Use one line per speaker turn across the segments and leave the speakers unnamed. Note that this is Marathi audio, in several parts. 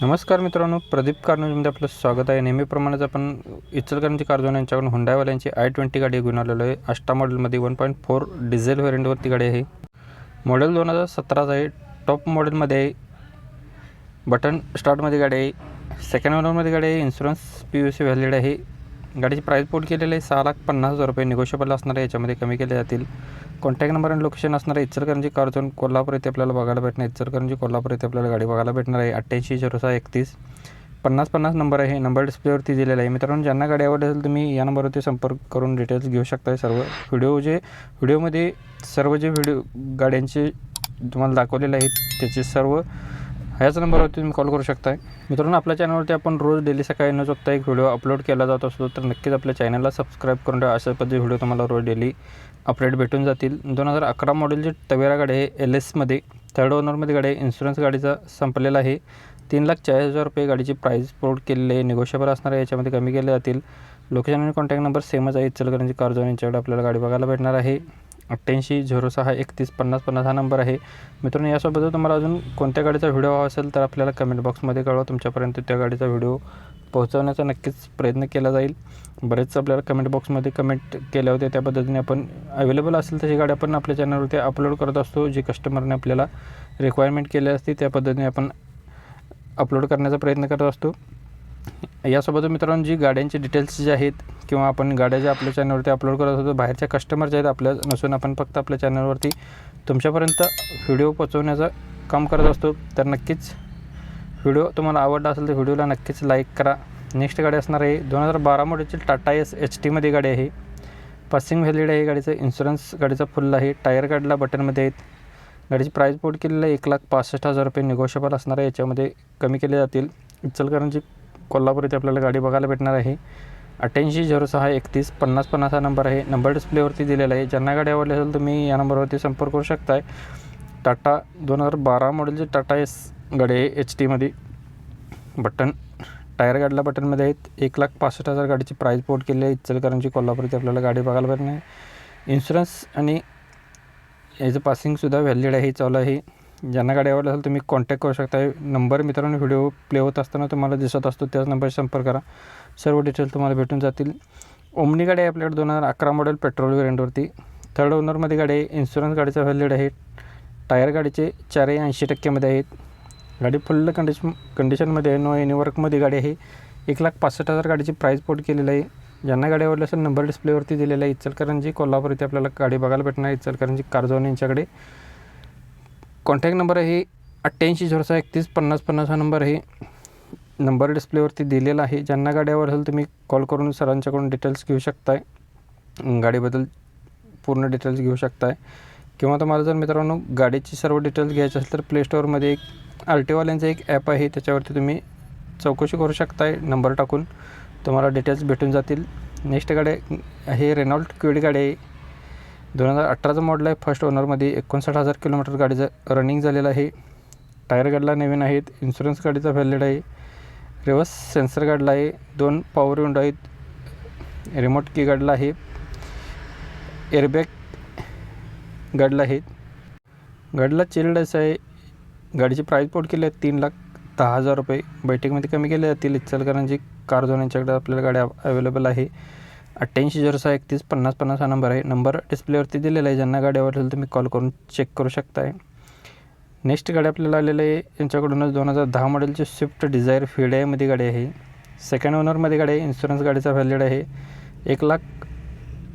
नमस्कार मित्रांनो प्रदीप कारनूजमध्ये आपलं स्वागत आहे. नेहमीप्रमाणेच आपण इचलकरंजी कारजोन यांच्याकडून हुंडायवाल्यांची आय ट्वेंटी गाडी घेऊन आलेलो आहे. अष्टा मॉडेलमध्ये वन पॉईंट फोर डिझेल व्हेरियंटवरती गाडी आहे. मॉडेल दोन हजार सतराचं आहे. टॉप मॉडेलमध्ये आहे. बटन स्टार्टमध्ये गाडी आहे. सेकंड ओनरमध्ये गाडी आहे. Insurance P U C valid आहे. गाडीची प्राईस पोट केलेली आहे. सहा लाख पन्नास हजार रुपये निगोशिएबल असणार आहे. याच्यामध्ये कमी केले जातील. कॉन्टॅक्ट नंबर आणि लोकेशन असणार आहे. इचलकरंजी कारजोन कोल्हापूर येथे आपल्याला बघायला भेटणार इचलकरंजी कोल्हापूर येथे आपल्याला गाडी बघायला भेटणार आहे. अठ्ठ्याऐंशी झिरो सहा एकतीस. पन्नास पन्नास नंबर आहे. नंबर डिस्प्लेवरती दिलेला आहे. मित्रांनो ज्यांना गाडी आवडली असेल तुम्ही या नंबरवरती संपर्क करून डिटेल्स घेऊ शकताय. सर्व व्हिडिओ जे व्हिडिओमध्ये सर्व जे व्हिडिओ गाड्यांचे तुम्हाला दाखवलेले आहेत त्याचे सर्व ह्याच नंबरवरती तुम्ही कॉल करू शकताय. मित्रांनो आपल्या चॅनलवरती आपण रोज डेली सकाळी न चुकता एक व्हिडिओ अपलोड केला जात असतो तर नक्कीच आपल्या चॅनलला सबस्क्राईब करून ठेवा. अशा पद्धती व्हिडिओ तुम्हाला रोज डेली अपडेट भेटून जातील. दोन हजार अकरा मॉडेलची तवेरा गाडी आहे एल एसमध्ये थर्ड ओनरमध्ये गाडी आहे इन्शुरन्स गाडीचा संपलेला आहे. तीन लाख चाळीस हजार रुपये गाडीची प्राईस पोर्ट केलेली आहे निगोशिएबल असणार आहे याच्यामध्ये कमी केले जातील. लोकेशन आणि कॉन्टॅक्ट नंबर सेमच आहे इचलकरंजी कारजोन यांच्याकडे आपल्याला गाडी बघायला भेटणार आहे. अठ्ठ्याऐंशी झिरो सहा एकतीस पन्नास पन्नास हा नंबर आहे. मित्रांनो यासोबत तुम्हाला अजून कोणत्या गाडीचा व्हिडिओ हवा असेल तर आपल्याला कमेंट बॉक्समध्ये कळवा. तुमच्यापर्यंत त्या गाडीचा व्हिडिओ पोहोचवण्याचा नक्कीच प्रयत्न केला जाईल. बरेच आपल्याला कमेंट बॉक्समध्ये कमेंट केल्या होत्या. त्या पद्धतीने आपण अवेलेबल असेल तशी गाडी आपण आपल्या चॅनलवरती अपलोड करत असतो. जी कस्टमरने आपल्याला रिक्वायरमेंट केली असते त्या पद्धतीने आपण अपलोड करण्याचा प्रयत्न करत असतो. यासोबत मित्रांनो जी गाड्यांचे डिटेल्स जे आहेत किंवा आपण गाड्या ज्या आपल्या चॅनलवरती अपलोड करत होतो बाहेरच्या कस्टमर जे आहेत आपल्या नसून आपण फक्त आपल्या चॅनलवरती तुमच्यापर्यंत व्हिडिओ पोचवण्याचं काम करत असतो. तर नक्कीच व्हिडिओ तुम्हाला आवडला असेल तर व्हिडिओला नक्कीच लाईक करा. नेक्स्ट गाडी असणार आहे दोन हजार बारा मॉडेलची टाटा एस एच टीमध्ये गाडी आहे. पासिंग व्हॅलिड आहे गाडीचं इन्शुरन्स गाडीचा फुल आहे. टायर गाडीला बटनमध्ये आहेत. गाडीची प्राईस पोट केलेलं आहे एक लाख पासष्ट हजार रुपये निगोशिएबल असणार आहे याच्यामध्ये कमी केले जातील. इचलकरंजी कोल्हापूर इथे आपल्याला गाडी बघायला भेटणार आहे. अठ्ठ्याऐंशी झिरो सहा एकतीस पन्नास पन्नास हा नंबर आहे. नंबर डिस्प्लेवरती दिलेला आहे. ज्यांना गाडी आवडली असेल तुम्ही या नंबरवरती संपर्क करू शकताय. टाटा दोन हजार बारा मॉडेलची टाटा एस गाडी आहे एच टीमध्ये बटन टायर गाडीला बटनमध्ये आहेत. एक लाख पासष्ट हजार गाडीची प्राईस पोर्ट केली आहे. इचलकरांची कोल्हापूर इथे आपल्याला गाडी बघायला भेटणार आहे. इन्शुरन्स आणि याचं पासिंगसुद्धा व्हॅलिड आहे. चालू आहे. ज्यांना गाडी आवडली असेल तुम्ही कॉन्टॅक्ट करू शकता. नंबर मित्रांनो व्हिडिओ प्ले होत असताना तुम्हाला दिसत असतो त्याच नंबरशी संपर्क करा. सर्व डिटेल्स तुम्हाला भेटून जातील. ओमनी गाडी आहे आपल्याकडे दोन हजार अकरा मॉडेल पेट्रोल वेरियंटवरती थर्ड ओनरमध्ये गाडी आहे. इन्शुरन्स गाडीचा व्हॅलिड आहे. टायर गाडीचे चारही ऐंशी टक्क्यामध्ये आहेत. गाडी फुल कंडिशन कंडिशनमध्ये आहे. नो एनी वर्कमध्ये गाडी आहे. एक लाख पासष्ट हजार गाडीची प्राईस पोट केलेली आहे. ज्यांना गाडी आवडली असेल नंबर डिस्प्लेवरती दिलेला आहे. इचलकरंजी कोल्हापूर इथे आपल्याला गाडी बघायला भेटणार इचलकरंजी कारजोन यांच्याकडे. कॉन्टॅक्ट नंबर आहे अठ्ठ्याऐंशी झोरसा एकतीस पन्नास पन्नास हा नंबर आहे. नंबर डिस्प्लेवरती दिलेला आहे. ज्यांना गाड्यावर असेल तुम्ही कॉल करून सरांच्याकडून डिटेल्स घेऊ शकताय. गाडीबद्दल पूर्ण डिटेल्स घेऊ शकताय. किंवा तुम्हाला जर मित्रांनो गाडीची सर्व डिटेल्स घ्यायची असेल तर प्ले स्टोअरमध्ये एक आर एक ॲप आहे. त्याच्यावरती तुम्ही चौकशी करू शकताय. नंबर टाकून तुम्हाला डिटेल्स भेटून जातील. नेक्स्ट गाडी आहे रेनॉल्ट क्विड गाडी आहे. दोन हजार अठराचं मॉडल आहे. फर्स्ट ओनरमध्ये एकोणसाठ हजार किलोमीटर गाडीचं रनिंग झालेलं आहे. टायर गाडला नवीन आहेत. इन्शुरन्स गाडीचा व्हॅलिड आहे. रिवर्स सेन्सर गाडला आहे. दोन पॉवर विंडो आहेत. रिमोट की गाडला आहे. एअरबॅग गाडला आहेत गाडीला चिल्ड असं आहे. गाडीची प्राईस पोट केली आहे तीन लाख दहा हजार रुपये. बैठकीमध्ये कमी केले जातील इचलकरंजी कार जोन यांच्याकडे आपल्याला गाड्या अवेलेबल आहे. अठ्ठ्याऐंशी झिरो सहा एकतीस पन्नास पन्नास हा नंबर आहे. नंबर डिस्प्लेवरती दिलेला आहे. ज्यांना गाडी आवडेल असेल तुम्ही कॉल करून चेक करू शकताय. नेक्स्ट गाडी आपल्याला आलेलं आहे. यांच्याकडूनच दोन हजार दहा मॉडेलची स्विफ्ट डिझायर फिडायमध्ये गाडी आहे. सेकंड ओनरमध्ये गाडी आहे. इन्शुरन्स गाडीचा व्हॅलिड आहे. एक लाख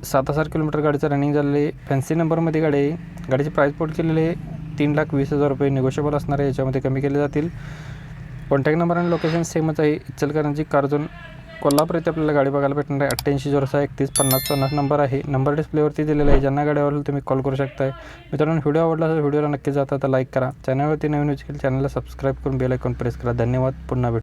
सात हजार किलोमीटर गाडीचं रनिंग झालेलं आहे. फॅन्सी नंबरमध्ये गाडी आहे. गाडीची प्राईस पोट केलेली आहे. तीन लाख वीस हजार रुपये निगोशिएबल असणार आहे. याच्यामध्ये कमी केले जातील. कॉन्टॅक्ट नंबर आणि लोकेशन सेमच आहे. इचलकरांची कारजोन कोल्हापूर येथे आपल्याला गाडी बघायला भेटणार आहे. अठ्ठ्याऐंशी झिरो सहा एकतीस पन्नास पन्नास नंबर आहे. नंबर डिस्प्लेवरती दिलेला आहे. ज्यांना गाडी आवडेल तुम्ही कॉल करू शकताय. मित्रांनो व्हिडिओ आवडला असेल व्हिडिओला नक्की जाता तर लाईक करा. चॅनलवरती नवीन केलं चॅनलला सबस्क्राईब करून बेल आयकॉन प्रेस करा. धन्यवाद. पुन्हा भेटू.